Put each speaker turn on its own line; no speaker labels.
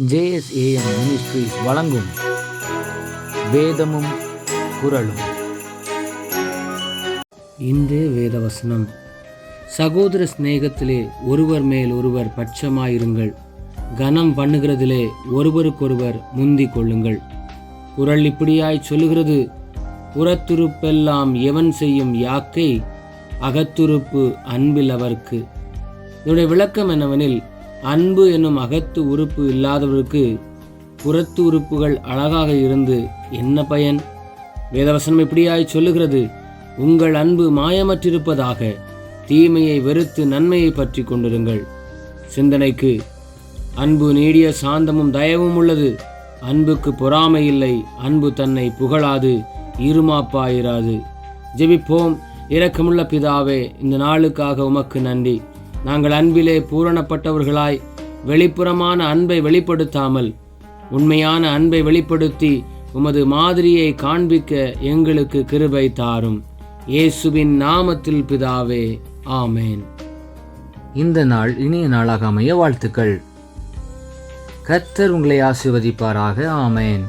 JSAM ministries வழங்கும் வேதமும் குரலும் இன்றைய வேதவசனம். சகோதர சிநேகத்திலே ஒருவர் மேல் ஒருவர் பட்சமாயிருங்கள். கனம் பண்ணுகிறதிலே ஒருவருக்கொருவர் முந்தி கொள்ளுங்கள். குரல் இப்படியாய் சொல்லுகிறது புறத்துருப்பெல்லாம் எவன் செய்யும் யாக்கை? அகத்துருப்பு அன்பில் அவர்க்கு. இதனுடைய விளக்கம் என்னவெனில் அன்பு என்னும் அகத்து உறுப்பு இல்லாதவருக்கு புறத்து உறுப்புகள் அழகாக இருந்து என்ன பயன்? வேதவசனம் இப்படியாய் சொல்லுகிறது. உங்கள் அன்பு மாயமற்றிருப்பதாக தீமையை வெறுத்து நன்மையை பற்றி கொண்டிருங்கள். சிந்தனைக்கு அன்பு நீடிய சாந்தமும் தயவும் உள்ளது. அன்புக்கு பொறாமை இல்லை அன்பு தன்னை புகழாது இருமாப்பாயிராது. ஜெபிப்போம். இரக்கமுள்ள பிதாவே இந்த நாளுக்காக உமக்கு நன்றி. நாங்கள் அன்பிலே பூரணப்பட்டவர்களாய் வெளிப்புறமான அன்பை வெளிப்படுத்தாமல் உண்மையான அன்பை வெளிப்படுத்தி உமது மாதிரியை காண்பிக்க எங்களுக்கு கிருபை தாரும். இயேசுவின் நாமத்தில் பிதாவே ஆமேன். இந்த நாள் இனிய நாளாக அமைய வாழ்த்துக்கள். கர்த்தர் உங்களை ஆசிர்வதிப்பாராக ஆமேன்.